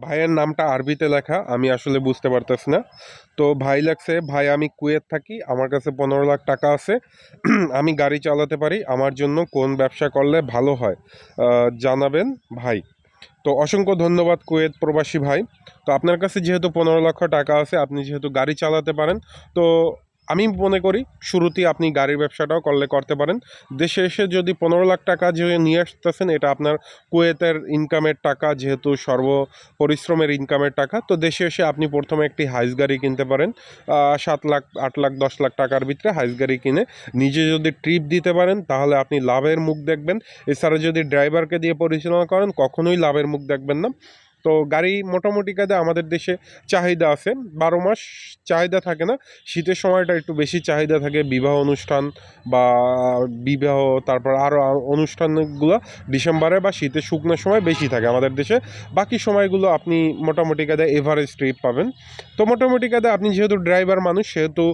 ভাইয়ের নামটা আরবিতে লেখা, আমি আসলে বুঝতে পারতেছি না। তো ভাই লাগছে ভাই, আমি কুয়েত থাকি, আমার কাছে পনেরো লাখ টাকা আছে, আমি গাড়ি চালাতে পারি, আমার জন্য কোন ব্যবসা করলে ভালো হয়? জানাবেন ভাই। তো অসংখ্য ধন্যবাদ কুয়েত প্রবাসী ভাই। তো আপনার কাছে যেহেতু পনেরো লক্ষ টাকা আছে, আপনি যেহেতু গাড়ি চালাতে পারেন, তো আমি মনে করি শুরুতেই আপনি গাড়ির ব্যবসাটাও করলে করতে পারেন। দেশে এসে যদি পনেরো লাখ টাকা যে নিয়ে আসতেছেন, এটা আপনার কুয়েতের ইনকামের টাকা, যেহেতু সর্ব পরিশ্রমের ইনকামের টাকা, তো দেশে এসে আপনি প্রথমে একটি হাইস গাড়ি কিনতে পারেন। সাত লাখ, আট লাখ, দশ লাখ টাকার ভিতরে হাইস গাড়ি কিনে নিজে যদি ট্রিপ দিতে পারেন, তাহলে আপনি লাভের মুখ দেখবেন। এছাড়া যদি ড্রাইভারকে দিয়ে পরিচালনা করেন, কখনোই লাভের মুখ দেখবেন না। তো গাড়ি মোটামুটি কাজে আমাদের দেশে চাহিদা আছে। বারো মাস চাহিদা থাকে না। শীতের সময়টা একটু বেশি চাহিদা থাকে। বিবাহ অনুষ্ঠান বা বিবাহ, তারপর আরও অনুষ্ঠানগুলো ডিসেম্বরে বা শীতের শুকনো সময় বেশি থাকে আমাদের দেশে। বাকি সময়গুলো আপনি মোটামুটি কাদে এভারেজ ট্রিপ পাবেন। তো মোটামুটি কাদে আপনি যেহেতু ড্রাইভার মানুষ, সেহেতু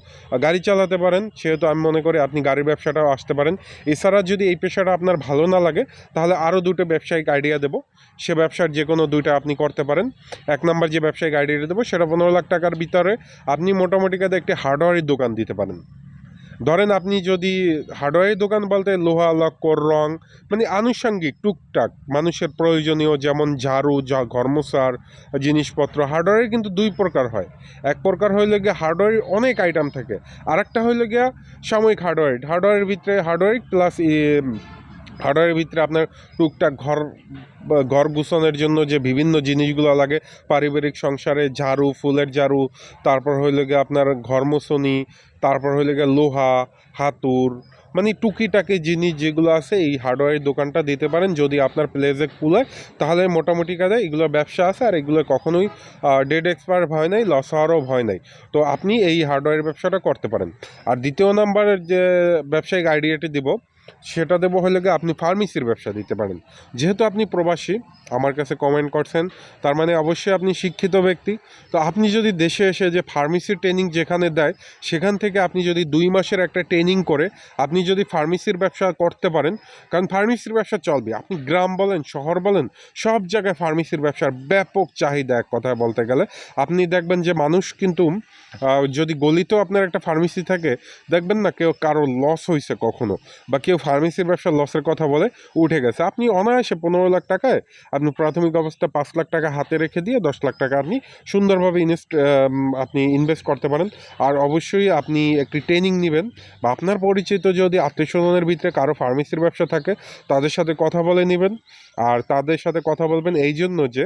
গাড়ি চালাতে পারেন, সেহেতু আমি মনে করি আপনি গাড়ির ব্যবসাটাও আসতে পারেন। এছাড়া যদি এই পেশাটা আপনার ভালো না লাগে, তাহলে আরও দুটো ব্যবসায়িক আইডিয়া দেবো। সে ব্যবসার যে কোনো দুইটা আপনি করতে পারেন। এক নাম্বার যে ব্যবসায়িক আইডিয়া দেবো, সেটা পনেরো লাখ টাকার ভিতরে আপনি মোটামুটি কাদে একটি হার্ডওয়্যারের দোকান দিতে পারেন। ধরেন আপনি যদি হার্ডওয়্যারের দোকান বলতে লোহা, লক্কর, রং মানে আনুষঙ্গিক, টুকটাক মানুষের প্রয়োজনীয় যেমন ঝাড়ু যা ঘরমোছার জিনিসপত্র হার্ডওয়্যারের কিন্তু দুই প্রকার হয়। এক প্রকার হইলে গিয়ে হার্ডওয়্যারের অনেক আইটেম থাকে। আর একটা হইলে গিয়া সাময়িক হার্ডওয়্যার হার্ডওয়্যারের ভিতরে হার্ডওয়্যার প্লাস হার্ডওয়্যারের ভিতরে আপনার টুকটাক ঘর ঘর গুছানোর জন্য যে বিভিন্ন জিনিসগুলো লাগে, পারিবারিক সংসারে ঝাড়ু, ফুলের ঝাড়ু, তারপর হইলে গিয়ে আপনার ঘর তারপর হইলে গিয়ে লোহা, হাতুর মানে টুকিটাকি জিনিস যেগুলো আছে, এই হার্ডওয়্যারের দোকানটা দিতে পারেন। যদি আপনার প্লেজে কুলায় তাহলে মোটামুটি কাজে এগুলো ব্যবসা আছে, আর এগুলো কখনোই ডেড এক্সপায়ার ভয় নাই লস হওয়ারও ভয় নাই। তো আপনি এই হার্ডওয়্যারের ব্যবসাটা করতে পারেন। আর দ্বিতীয় নাম্বারের যে ব্যবসায়িক আইডিয়াটি দিব সেটা দেবো হলে গিয়ে আপনি ফার্মেসির ব্যবসা দিতে পারেন। যেহেতু আপনি প্রবাসী, আমার কাছে কমেন্ট করছেন, তার মানে অবশ্যই আপনি শিক্ষিত ব্যক্তি। তো আপনি যদি দেশে এসে যে ফার্মেসির ট্রেনিং যেখানে দেয়, সেখান থেকে আপনি যদি দুই মাসের একটা ট্রেনিং করে, আপনি যদি ফার্মেসির ব্যবসা করতে পারেন, কারণ ফার্মেসির ব্যবসা চলবে। আপনি গ্রাম বলেন, শহর বলেন, সব জায়গায় ফার্মেসির ব্যবসার ব্যাপক চাহিদা এক কথায় বলতে গেলে। আপনি দেখবেন যে মানুষ কিন্তু যদি গলিতেও আপনার একটা ফার্মেসি থাকে, দেখবেন না কেউ কারও লস হয়েছে কখনো, বা কেউ ফার্মেসির ব্যবসার লসের কথা বলে, উঠে গেছে। আপনি অনায়াসে পনেরো লাখ টাকায় আপনি প্রাথমিক অবস্থা পাঁচ লাখ টাকা হাতে রেখে দিয়ে দশ লাখ টাকা আপনি সুন্দরভাবে ইনভেস্ট আপনি ইনভেস্ট করতে পারেন। আর অবশ্যই আপনি একটি ট্রেনিং নেবেন। বা আপনার পরিচিত যদি আত্মীয়স্বজনের ভিতরে কারও ফার্মেসির ব্যবসা থাকে, তাদের সাথে কথা বলে নেবেন। আর তাদের সাথে কথা বলবেন এই জন্য যে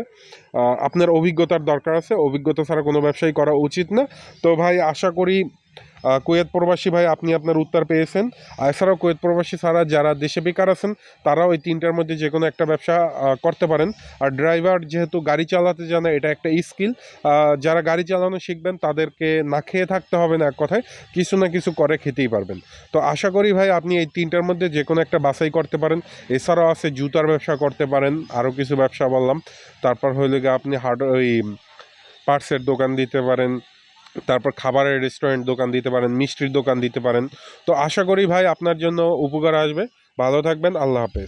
আপনার অভিজ্ঞতার দরকার আছে। অভিজ্ঞতা ছাড়া কোনো ব্যবসায়ী করা উচিত না। তো ভাই, আশা করি কুয়েত প্রবাসী ভাই, আপনি আপনার উত্তর পেয়েছেন। এছাড়াও কুয়েত প্রবাসী ছাড়া যারা দেশে বেকার আছেন, তারাও এই তিনটার মধ্যে যে কোনো একটা ব্যবসা করতে পারেন। আর ড্রাইভার যেহেতু গাড়ি চালাতে জানে, এটা একটা স্কিল। যারা গাড়ি চালানো শিখবেন, তাদেরকে না খেয়ে থাকতে হবে না এক কথায়, কিছু না কিছু করে খেতেই পারবেন। তো আশা করি ভাই, আপনি এই তিনটার মধ্যে যে কোনো একটা বাছাই করতে পারেন। এছাড়াও আছে জুতার ব্যবসা করতে পারেন আরও কিছু ব্যবসা বললাম। তারপর হইলে আপনি হার্ড, ওই পার্টসের দোকান দিতে পারেন। তারপর খাবারের রেস্টুরেন্ট দোকান দিতে পারেন, মিষ্টির দোকান দিতে পারেন। তো আশা করি ভাই আপনার জন্য উপকার আসবে। ভালো থাকবেন, আল্লাহ হাফেজ।